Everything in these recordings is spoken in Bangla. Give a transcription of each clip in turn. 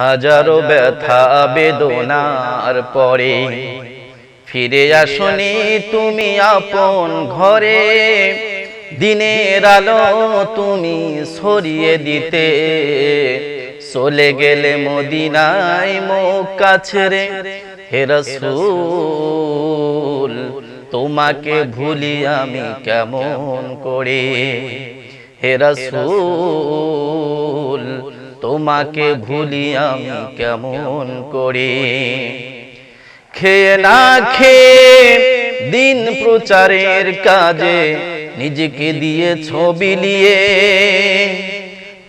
হাজারো ব্যথা বেদনার পরে ফিরে আসনি তুমি আপন ঘরে। দিনের আলো তুমি সরিয়ে দিতে। চলে গেলে মদিনায় মুখ কাছে রে। রসুল তোমাকে ভুলি আমি কেমন করে? হে রসুল তোমাকে ভুলি আমি কেমন করে? খেয়ে না খেয়ে দিন প্রচারের কাজে নিজেকে দিয়ে ছবি নিয়ে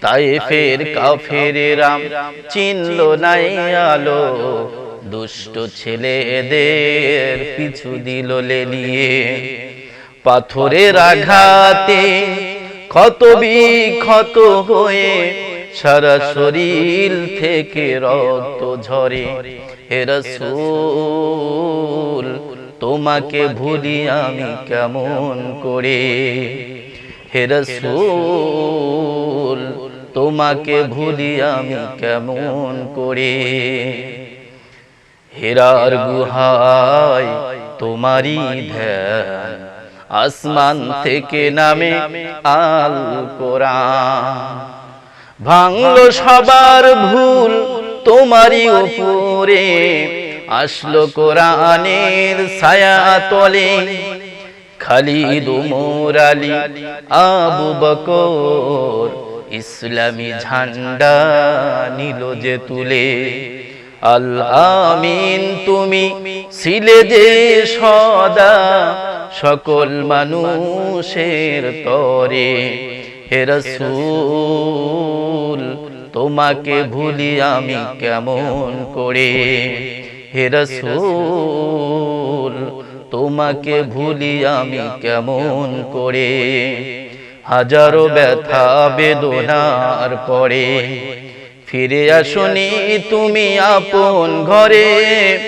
তাই ফের কাফের রাম চিনল নাই আলো দুষ্ট ছেলেদের পিছু দিল লেলিয়ে পাথরের আঘাতে ক্ষত বিক্ষত হয়ে সারা শরীর থেকে রক্ত ঝরে। হে রসুল, তোমাকে ভুলি আমি কেমন করে? হে রসুল, তোমাকে ভুলি আমি কেমন করে? হেরার গুহায় তোমারই ধ্যান, আসমান থেকে নামে আল কোরআন। ভাঙলো সবার ভুল তোমারই উপরে। আসলো কোরআনের ছায়া তলে। খালিদ উমর আলী আবু বকর। ইসলামী ঝান্ডা নিল যে তুলে। আল আমিন তুমি ছিলে যে সদা। সকল মানুষের তরে। হে রসুল তোমাকে ভুলি আমি কেমন করে? হে রসুল তোমাকে ভুলি আমি কেমন করে? হাজারো ব্যথা বেদনার পরে ফিরে আসনি তুমি আপন ঘরে।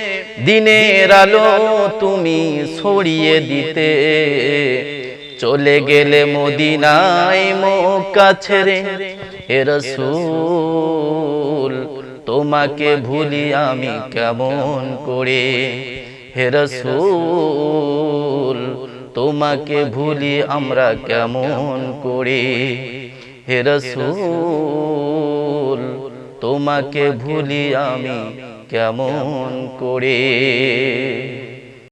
দিনের আলো তুমি ছড়িয়ে দিতে। চলে গেলে মদিনায় মক্কা ছেড়ে। হে রসুল তোমাকে ভুলি আমি কেমন করে? হে রসুল তোমাকে ভুলি আমরা কেমন করে? হে রসুল তোমাকে ভুলি আমি কেমন করে?